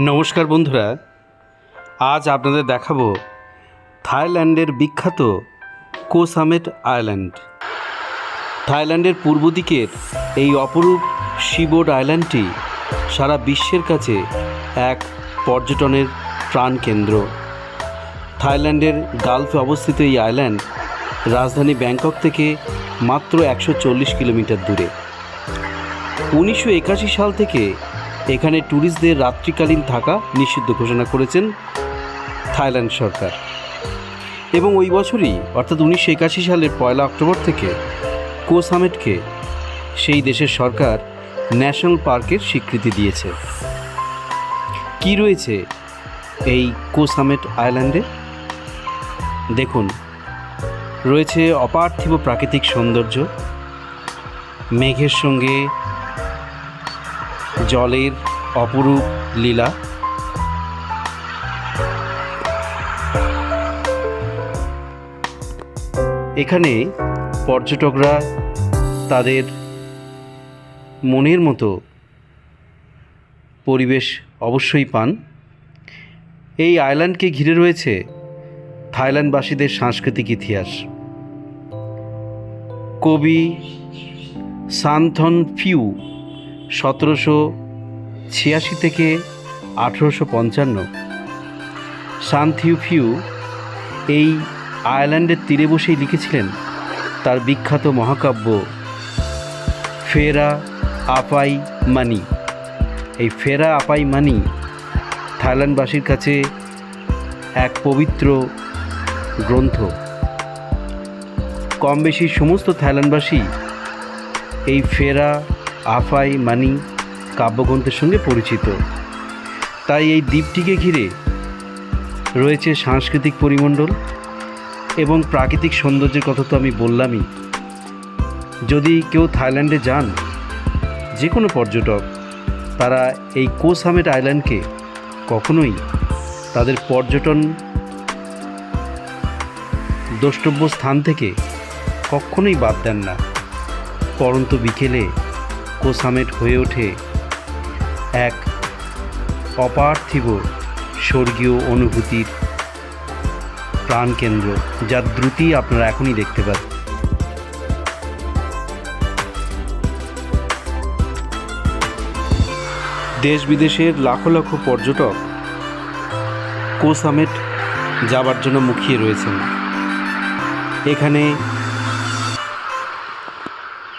নমস্কার বন্ধুরা, আজ আপনাদের দেখাবো থাইল্যান্ডের বিখ্যাত কোসামেট আইল্যান্ড। থাইল্যান্ডের পূর্ব দিকের এই অপরূপ শিবোর্ড আইল্যান্ডটি সারা বিশ্বের কাছে এক পর্যটনের প্রাণকেন্দ্র। থাইল্যান্ডের গালফে অবস্থিত এই আইল্যান্ড রাজধানী ব্যাংকক থেকে মাত্র একশো চল্লিশ কিলোমিটার দূরে। উনিশশো একাশি সাল থেকে এখানে ট্যুরিস্টদের রাত্রিকালীন থাকা নিষিদ্ধ ঘোষণা করেছেন থাইল্যান্ড সরকার। এবং ওই বছরই, অর্থাৎ উনিশশো একাশি সালের পয়লা অক্টোবর থেকে কোসামেটকে সেই দেশের সরকার ন্যাশনাল পার্কের স্বীকৃতি দিয়েছে। কি রয়েছে এই কোসামেট আইল্যান্ডে? দেখুন, রয়েছে অপার্থিব প্রাকৃতিক সৌন্দর্য, মেঘের সঙ্গে জলের অপরূপ লীলা। এখানে পর্যটকরা তাদের মনের মতো পরিবেশ অবশ্যই পান। এই আইল্যান্ডকে ঘিরে রয়েছে থাইল্যান্ডবাসীদের সাংস্কৃতিক ইতিহাস। কবি সান্থন ফিউ সতেরোশো ছিয়াশি থেকে আঠেরোশো পঞ্চান্ন। সান্থিউফিউ এই আয়ারল্যান্ডের তীরে বসেই লিখেছিলেন তার বিখ্যাত মহাকাব্য ফেরা আপাই মানি। এই ফেরা আপাই মানি থাইল্যান্ডবাসীর কাছে এক পবিত্র গ্রন্থ। কম বেশি সমস্ত থাইল্যান্ডবাসী এই ফেরা আফাই, মানি কাব্যগ্রন্থের সঙ্গে পরিচিত। তাই এই দ্বীপটিকে ঘিরে রয়েছে সাংস্কৃতিক পরিমণ্ডল এবং প্রাকৃতিক সৌন্দর্যের কথা তো আমি বললামই। যদি কেউ থাইল্যান্ডে যান যে কোনো পর্যটক, তারা এই কোসামেট আইল্যান্ডকে কখনোই তাদের পর্যটন দ্রষ্টব্য স্থান থেকে কখনোই বাদ দেন না। পরন্ত বিকেলে কোসামেট হয়ে ওঠে। এক, অপার্থিব স্বর্গীয় অনুভূতির প্রাণকেন্দ্র যার দ্রুতি আপনারা এখনই দেখতে পাচ্ছেন দেশ বিদেশের লাখো লাখো পর্যটক কোসামেট যাবার জন্য মুখিয়ে রয়েছেন। এখানে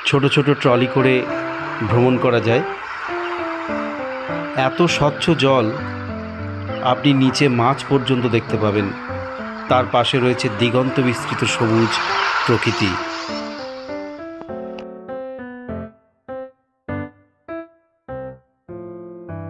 ছোট ছোট ট্রলি করে ভ্রমণ করা যায়। এত স্বচ্ছ জল আপনি নিচে মাছ পর্যন্ত দেখতে পাবেন। তার পাশে রয়েছে দিগন্ত বিস্তৃত সবুজ প্রকৃতি।